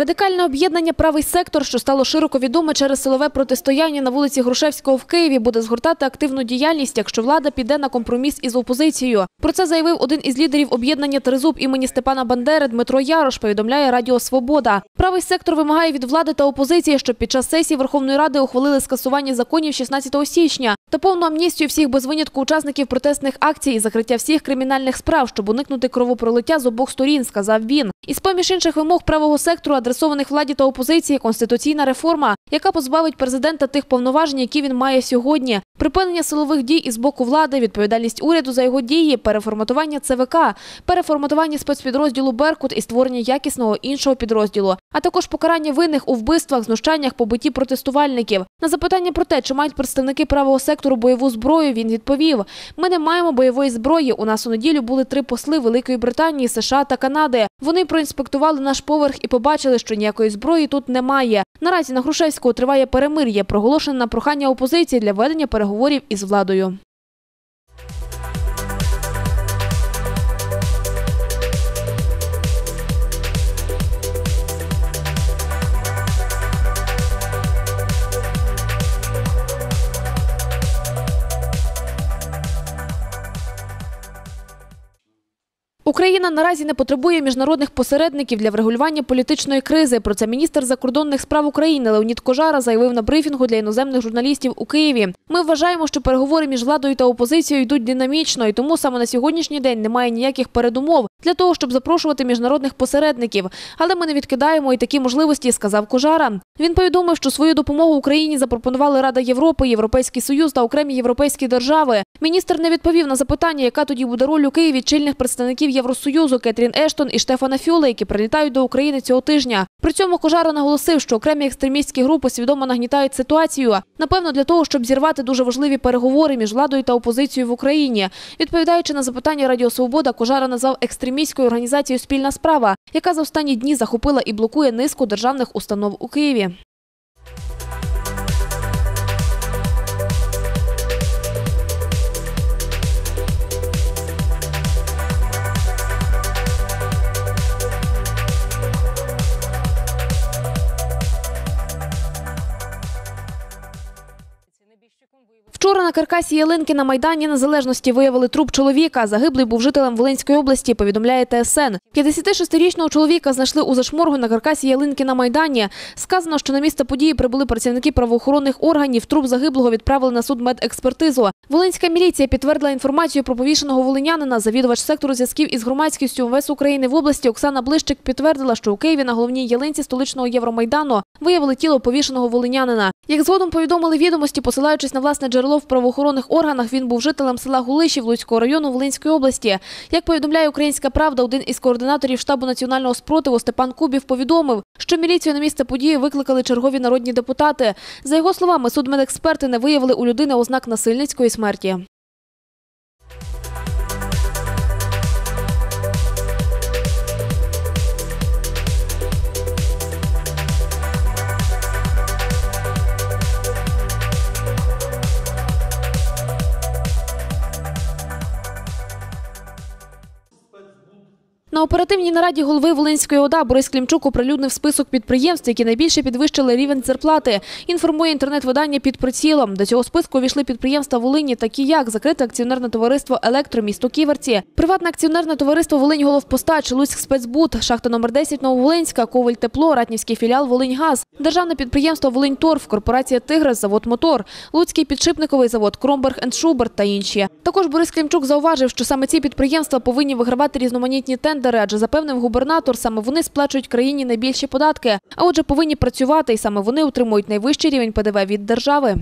Радикальне об'єднання Правий сектор, що стало широко відоме через силове протистояння на вулиці Грушевського в Києві, буде згортати активну діяльність, якщо влада піде на компроміс із опозицією. Про це заявив один із лідерів об'єднання Тризуб імені Степана Бандери Дмитро Ярош. Повідомляє Радіо Свобода. Правий сектор вимагає від влади та опозиції, щоб під час сесії Верховної Ради ухвалили скасування законів 16 січня та повну амністію всіх без винятку учасників протестних акцій і закриття всіх кримінальних справ, щоб уникнути кровопролиття з обох сторін, сказав він. Із поміж інших вимог правого сектору, адресованих владі та опозиції, конституційна реформа, яка позбавить президента тих повноважень, які він має сьогодні. Припинення силових дій із боку влади, відповідальність уряду за його дії, переформатування ЦВК, переформатування спецпідрозділу Беркут і створення якісного іншого підрозділу, а також покарання винних у вбивствах, знущаннях, побитті протестувальників. На запитання про те, чи мають представники правого сектору бойову зброю, він відповів: Ми не маємо бойової зброї. У нас у неділю були три посли Великої Британії, США та Канади. Вони проінспектували наш поверх і побачили, що ніякої зброї тут немає. Наразі на Грушевського триває перемир'я, проголошене на прохання опозиції для ведення переговорів із владою. Україна наразі не потребує міжнародних посередників для врегулювання політичної кризи. Про це міністр закордонних справ України Леонід Кожара заявив на брифінгу для іноземних журналістів у Києві. Ми вважаємо, що переговори між владою та опозицією йдуть динамічно, і тому саме на сьогоднішній день немає ніяких передумов для того, щоб запрошувати міжнародних посередників. Але ми не відкидаємо і такі можливості, сказав Кожара. Він повідомив, що свою допомогу Україні запропонували Рада Європи, Європейський Союз та окремі європейські держави. Міністр не відповів на запитання, яка тоді буде роль у Києві чільних представників Євросоюзу Кетрін Ештон і Штефана Фюле, які прилітають до України цього тижня. При цьому Кожара наголосив, що окремі екстремістські групи свідомо нагнітають ситуацію. Напевно, для того, щоб зірвати дуже важливі переговори між владою та опозицією в Україні. Відповідаючи на запитання Радіо Свобода, Кожара назвав екстремістською організацією Спільна справа, яка за останні дні захопила і блокує низку державних установ у Києві. Вчора на каркасі ялинки на Майдані Незалежності виявили труп чоловіка. Загиблий був жителем Волинської області, повідомляє ТСН. 56-річного чоловіка знайшли у зашморгу на каркасі ялинки на Майдані. Сказано, що на місце події прибули працівники правоохоронних органів. Труп загиблого відправили на суд медекспертизу. Волинська міліція підтвердила інформацію про повішеного волинянина. Завідувач сектору зв'язків із громадськістю МВС України в області Оксана Блищик підтвердила, що у Києві на головній ялинці столичного Євромайдану виявили тіло повішеного волинянина. Як згодом повідомили відомості, посилаючись на власне джерело в правоохоронних органах, він був жителем села Гулишів Луцького району Волинської області. Як повідомляє Українська правда, один із координаторів штабу національного спротиву Степан Кубів повідомив, що міліцію на місце події викликали чергові народні депутати. За його словами, судмедексперти не виявили у людини ознак насильницької смерті. На оперативній нараді голови Волинської ОДА Борис Клімчук оприлюднив список підприємств, які найбільше підвищили рівень зарплати. Інформує інтернет-видання під прицілом. До цього списку увійшли підприємства Волині, такі як закрите акціонерне товариство Електромісто Ківерці, приватне акціонерне товариство Волинь Головпостач, Луцьк спецбуд, шахта номер 10 Нововолинська, Коваль Тепло, Ратнівський філіал Волиньгаз, державне підприємство Волинь Торф, корпорація Тигрес, завод Мотор, Луцький підшипниковий завод Кромберг енд Шуберт та інші. Також Борис Клімчук зауважив, що саме ці підприємства повинні вигравати різноманітні тендери, адже запевнив губернатор, саме вони сплачують країні найбільші податки, а отже повинні працювати, і саме вони отримують найвищий рівень ПДВ від держави.